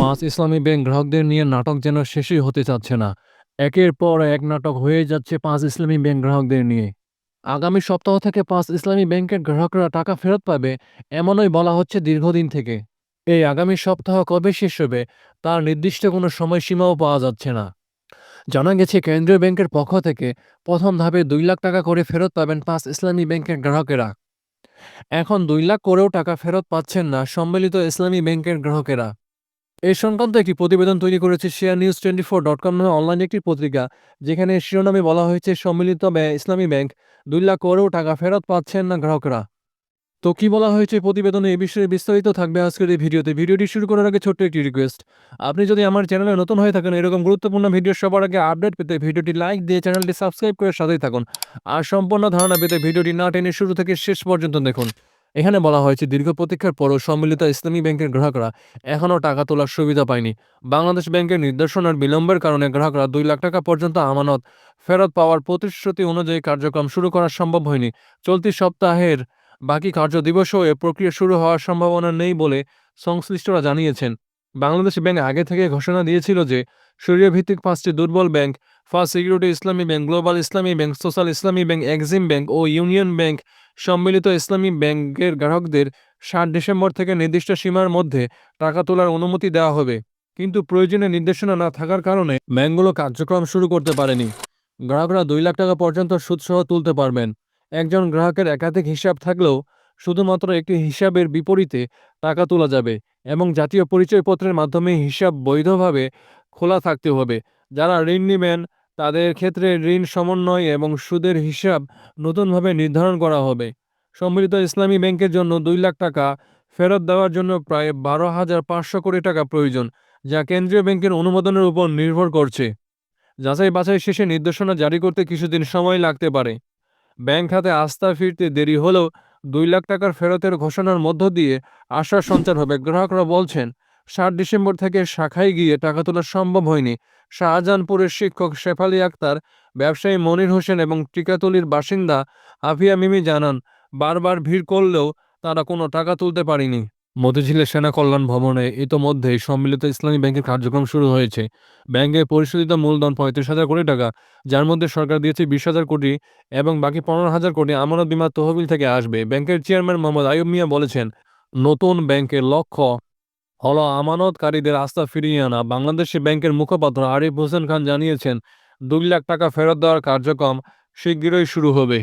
পাঁচ ইসলামী ব্যাংক গ্রাহকদের নিয়ে নাটক যেন শেষই হতে চাচ্ছে না। একের পর এক নাটক হয়ে যাচ্ছে পাঁচ ইসলামী ব্যাংক গ্রাহকদের নিয়ে। আগামী সপ্তাহ থেকে পাঁচ ইসলামী ব্যাংকের গ্রাহকরা টাকা ফেরত পাবে, এমনই বলা হচ্ছে দীর্ঘদিন থেকে। এই আগামী সপ্তাহ কবে শেষ হবে, তার নির্দিষ্ট কোনো সময়সীমাও পাওয়া যাচ্ছে না। জানা গেছে, কেন্দ্রীয় ব্যাংকের পক্ষ থেকে প্রথম ধাপে দুই লাখ টাকা করে ফেরত পাবেন পাঁচ ইসলামী ব্যাংকের গ্রাহকেরা। এখন দুই লাখ করেও টাকা ফেরত পাচ্ছেন না সম্মিলিত ইসলামী ব্যাংকের গ্রাহকেরা। এই সংক্রান্ত একটি প্রতিবেদন তৈরি করেছে share news twenty four dot com নামে অনলাইন একটি পত্রিকা, যেখানে শিরোনামে বলা হয়েছে, সম্মিলিত ইসলামী ব্যাংক, দুই লাখ করেও টাকা ফেরত পাচ্ছেন না গ্রাহকরা। তো কি বলা হয়েছে প্রতিবেদনে এ বিষয়ে বিস্তারিত থাকবে আজকের এই ভিডিওতে। ভিডিওটি শুরু করার আগে ছোট্ট একটি রিকোয়েস্ট আপনি যদি আমার চ্যানেলে নতুন হয়ে থাকেন, এরকম গুরুত্বপূর্ণ ভিডিও সবার আগে আপডেট পেতে ভিডিওটি লাইক দিয়ে চ্যানেলটি সাবস্ক্রাইব করে সাথেই থাকুন। আর সম্পূর্ণ ধারণা পেতে ভিডিওটি না টেনে শুরু থেকে শেষ পর্যন্ত দেখুন। এখানে বলা হয়েছে, দীর্ঘ প্রতীক্ষার পরও সম্মিলিত ইসলামী ব্যাংকের গ্রাহকরা এখনও টাকা তোলার সুবিধা পায়নি। বাংলাদেশ ব্যাংকের নির্দেশনার বিলম্বের কারণে গ্রাহকরা দুই লাখ টাকা পর্যন্ত আমানত ফেরত পাওয়ার প্রতিশ্রুতি অনুযায়ী কার্যক্রম শুরু করা সম্ভব হয়নি। চলতি সপ্তাহের বাকি কার্য দিবসও এ প্রক্রিয়া শুরু হওয়ার সম্ভাবনা নেই বলে সংশ্লিষ্টরা জানিয়েছেন। বাংলাদেশ ব্যাংক আগে থেকে ঘোষণা দিয়েছিল যে সরিয়া ভিত্তিক পাঁচটি দুর্বল bank, first security Islami bank, global Islami bank, social Islami bank, Exim bank ও ইউনিয়ন ব্যাংক সম্মিলিত ইসলামী ব্যাংকের গ্রাহকদের ষাট ডিসেম্বর থেকে নির্দিষ্ট সীমার মধ্যে টাকা তোলার অনুমতি দেওয়া হবে। কিন্তু প্রয়োজনীয় নির্দেশনা না থাকার কারণে ব্যাংকগুলো কার্যক্রম শুরু করতে পারেনি। গ্রাহকরা দুই লাখ টাকা পর্যন্ত সুদসহ তুলতে পারবেন। একজন গ্রাহকের একাধিক হিসাব থাকলেও শুধুমাত্র একটি হিসাবের বিপরীতে টাকা তোলা যাবে এবং জাতীয় পরিচয়পত্রের মাধ্যমে হিসাব বৈধভাবে খোলা থাকতে হবে। যারা ঋণ নেবেন, তাদের ক্ষেত্রে ঋণ সমন্বয় এবং সুদের হিসাব নতুনভাবে নির্ধারণ করা হবে। সম্মিলিত ইসলামী ব্যাংকের জন্য দুই লাখ টাকা ফেরত দেওয়ার জন্য প্রায় বারো হাজার পাঁচশো কোটি টাকা প্রয়োজন, যা কেন্দ্রীয় ব্যাংকের অনুমোদনের উপর নির্ভর করছে। যাচাই বাছাই শেষে নির্দেশনা জারি করতে কিছুদিন সময় লাগতে পারে। ব্যাংক খাতে আস্থা ফিরতে দেরি হলেও দুই লাখ টাকার ফেরতের ঘোষণার মধ্য দিয়ে আশার সঞ্চার হবে। গ্রাহকরা বলছেন সাত ডিসেম্বর থেকে শাখায় গিয়ে টাকা তোলা সম্ভব হয়নি। শাহজাহানপুরের শিক্ষক শেফালি আক্তার, ব্যবসায়ী মনির হোসেন এবং টিকাতলির বাসিন্দা আফিয়া মিমি জানান, বারবার ভিড় করলেও তারা কোনো টাকা তুলতে পারেনি। মতিঝিলের সেনা কল্যাণ ভবনে ইতোমধ্যেই সম্মিলিত ইসলামী ব্যাংকের কার্যক্রম শুরু হয়েছে। ব্যাংকে পরিশোধিত মূলধন পঁয়ত্রিশ হাজার কোটি টাকা, যার মধ্যে সরকার দিয়েছে বিশ হাজার কোটি এবং বাকি পনেরো হাজার কোটি আমানত বিমা তহবিল থেকে আসবে। ব্যাংকের চেয়ারম্যান মোহাম্মদ আয়ুব মিয়া বলেছেন, নতুন ব্যাংকের লক্ষ্য হল আমানতকারীদের আস্থা ফিরিয়ে আনা। বাংলাদেশি ব্যাংকের মুখপাত্র আরিফ হোসেন খান জানিয়েছেন, দুই লাখ টাকা ফেরত দেওয়ার কার্যক্রম শীঘ্রই শুরু হবে।